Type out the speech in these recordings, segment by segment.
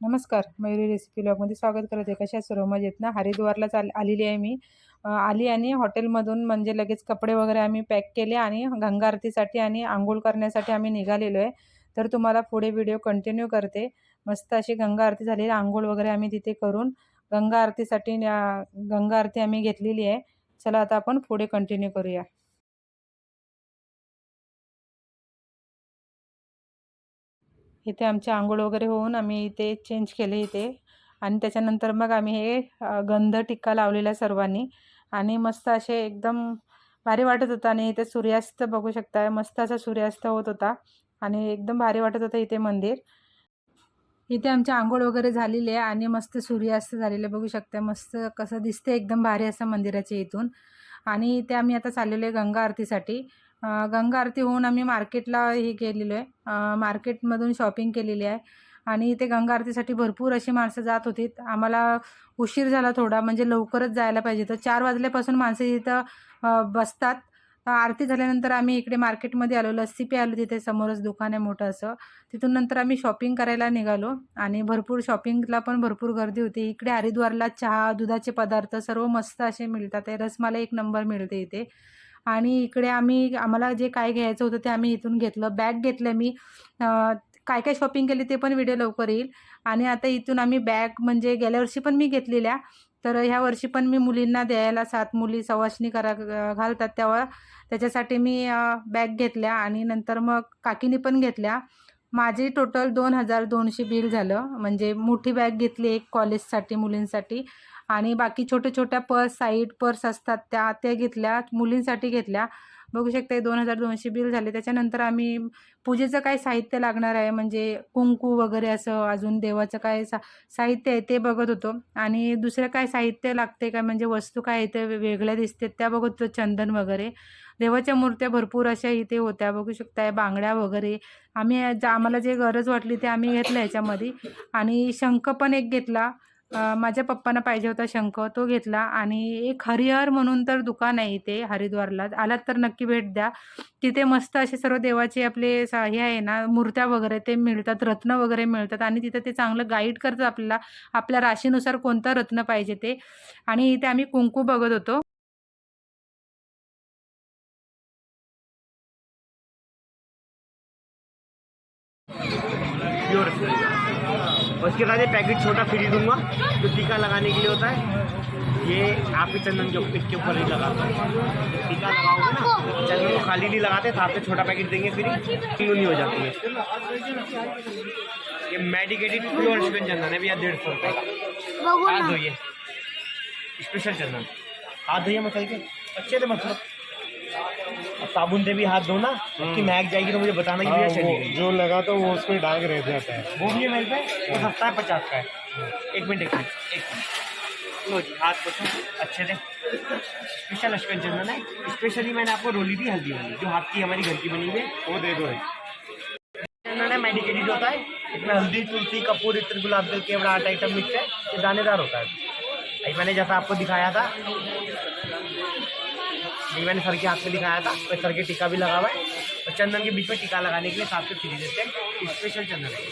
नमस्कार मयुरी रेसिपी ब्लॉगमध्ये स्वागत करत. आहे कशा सर्व मजेत ना? हरिद्वारला चाल आलेली आहे मी. आली आणि हॉटेलमधून म्हणजे लगेच कपडे वगैरे आम्ही पॅक केले आणि गंगा आरतीसाठी आणि आंघोळ करण्यासाठी आम्ही निघालेलो आहे. तर तुम्हाला पुढे व्हिडिओ कंटिन्यू करते. मस्त अशी गंगा आरती झाली. आंघोळ वगैरे आम्ही तिथे करून गंगा आरतीसाठी गंगा आरती आम्ही घेतलेली आहे. चला आता आपण पुढे कंटिन्यू करूया. इथे आमचे आंघोळ वगैरे होऊन आम्ही इथे चेंज केले इथे. आणि त्याच्यानंतर मग आम्ही हे गंध टिक्का लावलेला सर्वांनी. आणि मस्त असे एकदम भारी वाटत होतं. आणि इथे सूर्यास्त बघू शकता मस्त असा सूर्यास्त होत होता. आणि एकदम भारी वाटत होतं इथे मंदिर. इथे आमची आंघोळ वगैरे झालेली आहे आणि मस्त सूर्यास्त झालेलं बघू शकता मस्त कसं दिसते एकदम भारी असं मंदिराच्या इथून. आणि इथे आम्ही आता चाललेलो आहे गंगा आरतीसाठी. गंगा आरती होऊन आम्ही मार्केटला हे गेलेलो आहे. मार्केटमधून शॉपिंग केलेली आहे. आणि इथे गंगा आरतीसाठी भरपूर अशी माणसं जात होती आम्हाला उशीर झाला थोडा म्हणजे लवकरच जायला पाहिजे तर चार वाजल्यापासून माणसं इथं बसतात. आरती झाल्यानंतर आम्ही इकडे मार्केटमध्ये आलो. लस्सी प्यायलो तिथे समोरच दुकान आहे मोठं असं. तिथून नंतर आम्ही शॉपिंग करायला निघालो. आणि भरपूर शॉपिंगला पण भरपूर गर्दी होती. इकडे हरिद्वारला चहा दुधाचे पदार्थ सर्व मस्त असे मिळतात. आहे रसमाला एक नंबर मिळते इथे. आणि इकडे आम्ही आम्हाला जे काय घ्यायचं होतं ते आम्ही इथून घेतलं. बॅग घेतलं मी. काय काय शॉपिंग केली ते पण व्हिडिओ लवकर येईल. आणि आता इथून आम्ही बॅग म्हणजे गेल्या वर्षी पण मी घेतलेल्या. तर ह्या वर्षी पण मी मुलींना द्यायला सात मुली सवासणी करा घालतात तेव्हा त्याच्यासाठी मी बॅग घेतल्या. आणि नंतर मग काकीनी पण घेतल्या. माझे टोटल दोन हजार दोनशे बिल झालं. म्हणजे मोठी बॅग घेतली एक कॉलेजसाठी मुलींसाठी. आणि बाकी छोट्या छोट्या पर्स साईड पर्स असतात त्या त्या घेतल्या मुलींसाठी घेतल्या. बघू शकता दोन हजार दोनशे बिल झाले. त्याच्यानंतर आम्ही पूजेचं काय साहित्य लागणार आहे? म्हणजे कुंकू वगैरे असं अजून देवाचं काय सा साहित्य आहे ते बघत होतो. आणि दुसरं काय साहित्य लागते काय म्हणजे वस्तू काय इथे वेगळ्या दिसतात त्या बघत होतो चंदन वगैरे. देवाच्या मूर्त्या भरपूर अशा इथे होत्या. बघू शकताय बांगड्या वगैरे. आम्ही ज्या आम्हाला जे गरज वाटली ते आम्ही घेतलं ह्याच्यामध्ये आणि शंख पण एक घेतला. माझ्या पप्पांना पाहिजे होता शंख तो घेतला. आणि एक हरिहर म्हणून तर दुकान आहे इथे हरिद्वारला. आलात तर नक्की भेट द्या. तिथे मस्त असे सर्व देवाचे आपले सा हे आहे ना मूर्त्या वगैरे ते मिळतात रत्न वगैरे मिळतात. आणि तिथे ते चांगलं गाईड करतात आपल्याला. आपल्या राशीनुसार कोणतं रत्न पाहिजे ते. आणि इथे आम्ही कुंकू बघत होतो. उसके बाद ये पैकेट छोटा फ्री दूँगा जो टीका लगाने के लिए होता है। ये आप ही चंदन के ऊपर इसके ऊपर लगाते। जब टीका लगाओगे ना चंदन को खाली नहीं लगाते तो आपसे छोटा पैकेट देंगे फ्री। नहीं हो जाती है। ये मेडिकेटेड प्योर चिकन चंदन है भैया डेढ़ सौ रुपये का। हाथ धोइए। स्पेशल चंदन। हाथ धोइए मसल के। अच्छे थे मतलब अब साबुन से भी हाथ धोना कि महक जाएगी तो मुझे बताना कि भैया चली गई। जो लगा तो वो उसमें दाग रह जाता है। वो भी है मेरे पे वो सस्ता है पचास का है। एक मिनट एक मिनट एक मिनट। लो जी हाथ पोछो अच्छे से। स्पेशल अश्कन चंदन है। स्पेशली मैंने आपको रोली थी हल्दी वाली जो हाथ की हमारी घर की बनी हुई है। वो दे दो। चंदन है मेडिकेटेड होता है। इसमें हल्दी तुलसी कपूर इत्र गुलाब जल केवड़ा आठ आइटम मिक्स है। ये दानेदार होता है। अभी मैंने जैसा आपको दिखाया था। ये मैंने सर के हाथ में दिखाया था और सर के टीका भी लगा हुआ है। और चंदन के बीच में टीका लगाने के लिए साथ में फ्री देते हैं। स्पेशल चंदन। है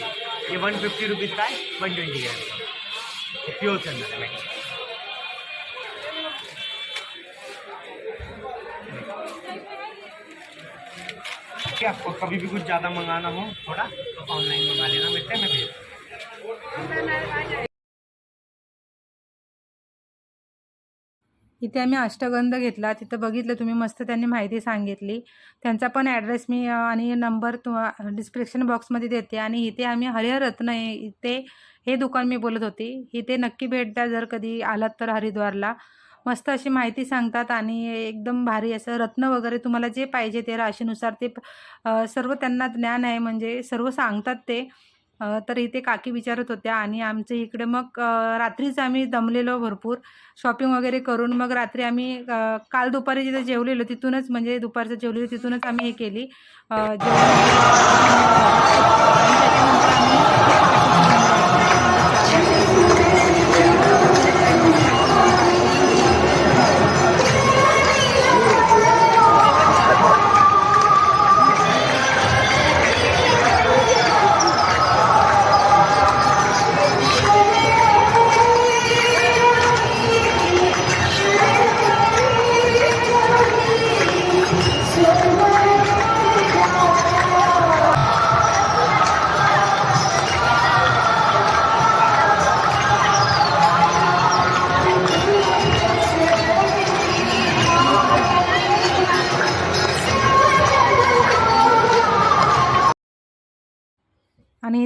ये वन फिफ्टी रुपीज़ का है वन ट्वेंटी का प्योर चंदन है। मेडिकेटेड कि आपको कभी भी कुछ ज़्यादा मंगाना हो, थोड़ा तो ऑनलाइन मंगा लेना। बेटे मैं भेज इथे आम्ही अष्टगंध घेतला. तिथं बघितलं तुम्ही मस्त त्यांनी माहिती सांगितली. त्यांचा पण ॲड्रेस मी आणि नंबर तु डिस्क्रिप्शन बॉक्समध्ये देते. आणि इथे आम्ही हरिहरत्न आहे इथे हे दुकान मी बोलत होती. इथे नक्की भेट द्या जर कधी आलात तर हरिद्वारला. मस्त अशी माहिती सांगतात आणि एकदम भारी असं रत्न वगैरे तुम्हाला जे पाहिजे ते राशीनुसार ते सर्व त्यांना ज्ञान आहे. म्हणजे सर्व सांगतात ते. तर इथे काकी विचारत होत्या आणि आमच्या इकडे मग रात्रीच आम्ही दमलेलो भरपूर. शॉपिंग वगैरे करून मग रात्री आम्ही काल दुपारी जिथे जेवलेलो तिथूनच म्हणजे दुपारचं जेवलेलो तिथूनच आम्ही हे केली. जेवण.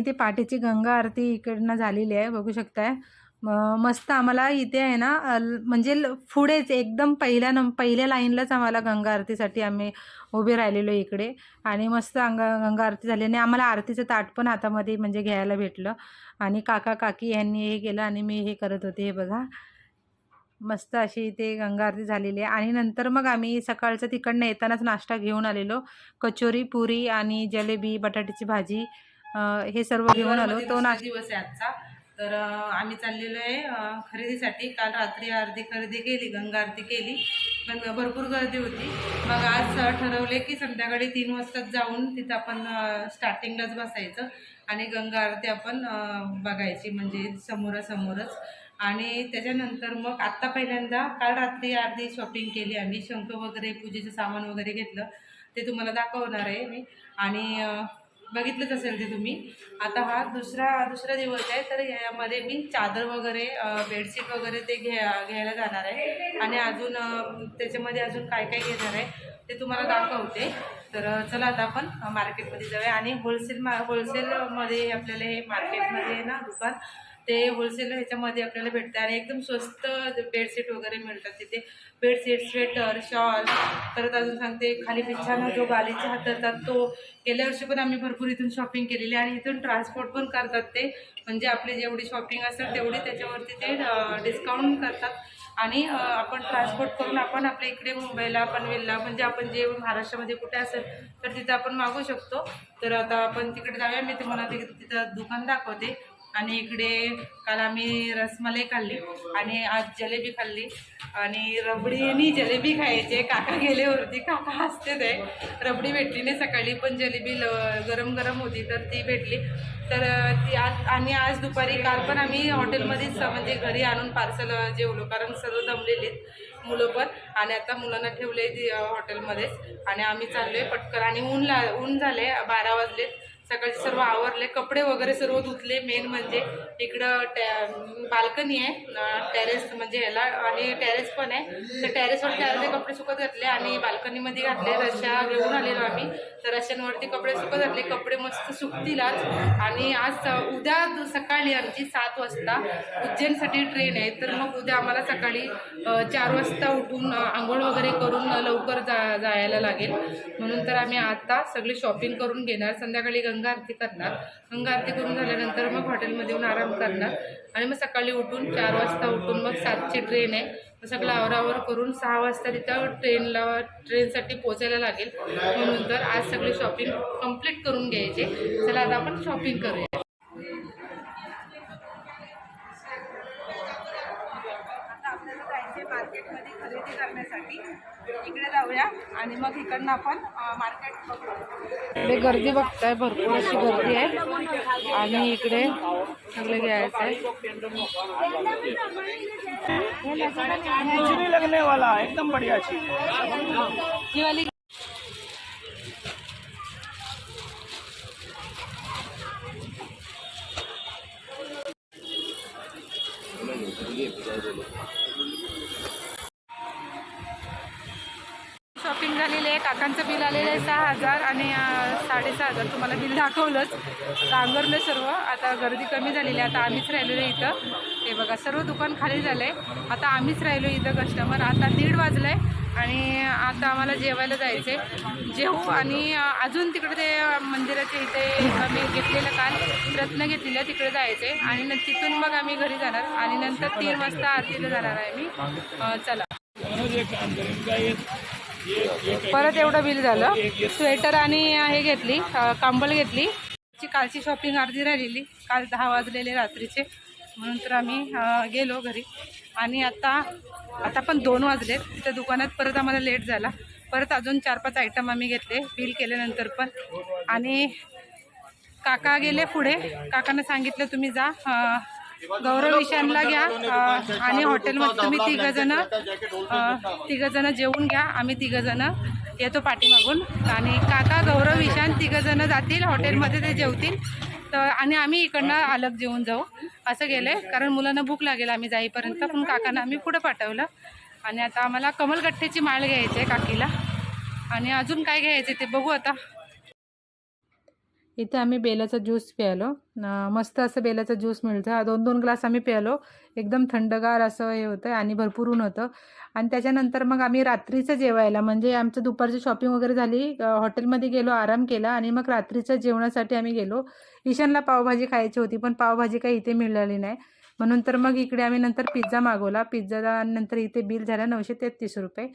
इथे पाठीची गंगा आरती इकडनं झालेली आहे बघू शकताय. मस्त आम्हाला इथे आहे ना अल- म्हणजे ल- पुढेच एकदम पहिल्या नं पहिल्या लाईनलाच आम्हाला गंगा आरतीसाठी आम्ही उभे राहिलेलो इकडे. आणि मस्त अंगा गंगा आरती झाली आणि आम्हाला आरतीचं ताट पण हातामध्ये म्हणजे घ्यायला भेटलं. आणि काका काकी यांनी हे केलं आणि मी हे करत होते हे बघा. मस्त अशी इथे गंगा आरती झालेली आहे. आणि नंतर मग आम्ही सकाळचं तिकडनं येतानाच नाश्ता घेऊन आलेलो. कचोरी पुरी आणि जलेबी बटाट्याची भाजी हे सर्व घेऊन आलो. तो नाश्ता दिवस आहे आजचा. तर आम्ही चाललेलो आहे खरेदीसाठी. काल रात्री अर्धी खरेदी केली गंगा आरती केली. पण भरपूर गर्दी होती. मग आज ठरवले की संध्याकाळी तीन वाजताच जाऊन तिथं आपण स्टार्टिंगलाच बसायचं आणि गंगा आरती आपण बघायची म्हणजे समोरासमोरच. आणि त्याच्यानंतर मग आत्ता पहिल्यांदा काल रात्री अर्धी शॉपिंग केली. आम्ही शंख वगैरे पूजेचं सामान वगैरे घेतलं. ते तुम्हाला दाखवणार आहे मी. आणि बघितलंच असेल ते तुम्ही. आता हा दुसरा दुसरा दिवस आहे तर यामध्ये मी चादर वगैरे बेडशीट वगैरे ते घ्या घ्यायला जाणार आहे. आणि अजून त्याच्यामध्ये अजून काय काय घेणार आहे ते तुम्हाला दाखवते. तर चला आता आपण मार्केटमध्ये जाऊया. आणि होलसेल मा होलसेलमध्ये आपल्याला हे मार्केटमध्ये आहे ना दुकान ते होलसेल ह्याच्यामध्ये आपल्याला भेटतं आणि एकदम स्वस्त बेडशीट वगैरे मिळतात तिथे. Bedsheet sweater shawl. परत अजून सांगते खाली पिच्छानं जो गालीचे हातरतात तो. गेल्या वर्षी पण आम्ही भरपूर इथून शॉपिंग केलेली आहे आणि इथून ट्रान्सपोर्ट पण करतात ते. म्हणजे आपली जेवढी शॉपिंग असेल तेवढी त्याच्यावरती ते डिस्काउंट करतात. आणि आपण ट्रान्सपोर्ट करून आपण आपल्या इकडे मुंबईला पनवेलला म्हणजे आपण जे महाराष्ट्रामध्ये कुठे असेल तर तिथं आपण मागू शकतो. तर आता आपण तिकडे जाऊया. मी तुम्हाला ते तिथं दुकान दाखवते. आणि इकडे काल आम्ही रसमलाई खाल्ली आणि आज जलेबी खाल्ली. आणि रबडीनी जलेबी खायचे. काका गेले होती काका हसते ते. रबडी भेटली नाही सकाळी पण जलेबी ल गरम गरम होती तर ती भेटली. तर ती आज आणि आज दुपारी काल पण आम्ही हॉटेलमध्येच म्हणजे घरी आणून पार्सल जेवलो. कारण सर्व दमलेलीत मुलं पण. आणि आता मुलांना ठेवले ती हॉटेलमध्येच. आणि आम्ही चाललो आहे पटकन. आणि ऊन ला ऊन झाले बारा वाजलेत. सकाळचे सर्व आवरले. कपडे वगैरे सर्व धुतले. मेन म्हणजे इकडं टॅ बाल्कनी आहे. टेरेस म्हणजे ह्याला आणि टेरेस पण आहे. तर टेरेसवरती अर्धे कपडे सुकत घातले आणि बाल्कनीमध्ये घातले. रश्या घेऊन आलेलो आम्ही. तर रशांवरती कपडे सुकत घातले. कपडे मस्त सुकतील आज. आणि आज उद्या दु- सकाळी आमची सात वाजता उज्जैनसाठी ट्रेन आहे. तर मग उद्या आम्हाला सकाळी चार वाजता उठून आंघोळ वगैरे करून लवकर जा जायला लागेल. म्हणून तर आम्ही आता सगळी शॉपिंग करून घेणार. संध्याकाळी गंगा आरती करणार. गंगा आरती करून झाल्यानंतर मग हॉटेलमध्ये येऊन आराम करणार. आणि मग सकाळी उठून चार वाजता उठून मग सातची ट्रेन आहे. मग सगळं आवरावर करून सहा वाजता तिथं ट्रेनला ट्रेनसाठी पोचायला लागेल. म्हणून तर आज सगळी शॉपिंग कंप्लीट करून घ्यायचे. चला आता आपण शॉपिंग करूया. आता आपल्याला जायचे मार्केटमध्ये खरेदी करण्यासाठी. इकडे जाऊया आणि मग इकडनं आपण मार्केट इकडे गर्दी बघताय भरपूर अशी गर्दी आहे. आणि इकडे सगळं घ्यायचं आहे नहीं लगने वाला एकदम बढ़िया चीज हजार दाखवलंच. नांगरलं सर्व. आता गर्दी कमी झालेली आहे. आता आम्हीच राहिलेलो आहे इथं. हे बघा सर्व दुकान खाली झालं आहे आता आम्हीच राहिलो इथं कस्टमर आता दीड वाजलं आहे आणि आता आम्हाला जेवायला जायचं आहे जेवू आणि अजून तिकडे ते मंदिराच्या इथे आम्ही घेतलेलं काल रत्न घेतलेलं तिकडे जायचं आहे आणि न- तिथून मग आम्ही घरी जाणार. आणि नंतर तीन वाजता आरतीला जाणार आहे मी चला. परत एवढं बिल झालं. स्वेटर आणि हे घेतली कांबल घेतली. ची कालची शॉपिंग अर्धी राहिलेली काल दहा वाजलेले रात्रीचे. म्हणून तर आम्ही गेलो घरी. आणि आता आता पण दोन वाजले त्या दुकानात परत आम्हाला लेट झाला. परत अजून चार पाच आयटम आम्ही घेतले बिल केल्यानंतर पण. आणि काका गेले पुढे. काकांना सांगितलं तुम्ही जा गौरव विशानला घ्या आणि हॉटेलमध्ये तुम्ही तिघं जण तिघं जण जेवून घ्या आम्ही तिघं जण येतो पाठीमागून. आणि काका गौरव विशान तिघं जण जातील हॉटेलमध्ये ते जेवतील. तर आणि आम्ही इकडनं अलग जेवून जाऊ. असं गेलं कारण मुलांना भूक लागेल आम्ही जाईपर्यंत. पण काकांना आम्ही पुढं पाठवलं. आणि आता आम्हाला कमलगट्ट्याची माळ घ्यायची आहे काकीला. आणि अजून काय घ्यायचं ते बघू आता. इथे आम्ही बेलाचा ज्यूस प्यायलो. मस्त असं बेलाचा ज्यूस मिळतं. दोन दोन ग्लास आम्ही प्यायलो. एकदम थंडगार असं हे होतं आणि भरपूर ऊन होतं. आणि त्याच्यानंतर मग आम्ही रात्रीचं जेवायला म्हणजे आमचं दुपारची शॉपिंग वगैरे झाली. हॉटेलमध्ये गेलो आराम केला आणि मग रात्रीच्या जेवणासाठी आम्ही गेलो. ईशानला पावभाजी खायची होती पण पावभाजी काही इथे मिळाली नाही. म्हणून तर मग इकडे आम्ही नंतर पिझ्झा मागवला. पिझ्झा नंतर इथे बिल झालं नऊशे तेहतीस रुपये.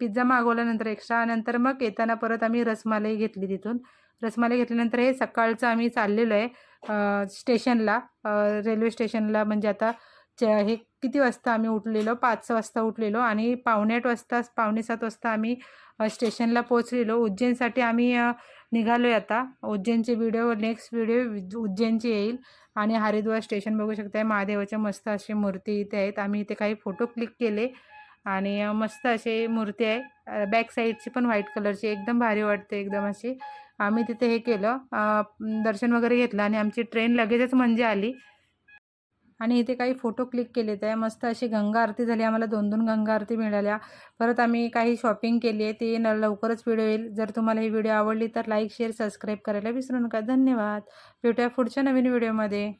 पिझ्झा मागवल्यानंतर एक्स्ट्रा नंतर मग येताना परत आम्ही रसमलाई घेतली तिथून. रसमलाई घेतल्यानंतर हे सकाळचं आम्ही चाललेलो आहे स्टेशनला रेल्वे स्टेशनला. म्हणजे आता च हे किती वाजता आम्ही उठलेलो? पाच वाजता उठलेलो आणि पावणे आठ वाजता पावणे सात वाजता आम्ही स्टेशनला पोहोचलेलो. उज्जैनसाठी आम्ही निघालो आहे आता. उज्जैनचे व्हिडिओ नेक्स्ट व्हिडिओ उज्जैनची येईल. आणि हरिद्वार स्टेशन बघू शकताय. महादेवाच्या मस्त अशी मूर्ती इथे आहेत. आम्ही इथे काही फोटो क्लिक केले आणि मस्त असे मूर्ती आहे. बॅक साईडची पण व्हाईट कलरची एकदम भारी वाटते एकदम अशी. आम्ही तिथे हे केलं. दर्शन वगैरे घेतलं आणि आमची ट्रेन लगेचच म्हणजे आली. आणि इथे काही फोटो क्लिक केले आहे. मस्त अशी गंगा आरती झाली. आम्हाला दोन दोन गंगा आरती मिळाल्या. परत आम्ही काही शॉपिंग केली आहे. ते न लवकरच व्हिडिओ येईल. जर तुम्हाला ही व्हिडिओ आवडली तर लाईक शेअर सबस्क्राईब करायला विसरू नका. धन्यवाद. भेटूया पुढच्या नवीन व्हिडिओमध्ये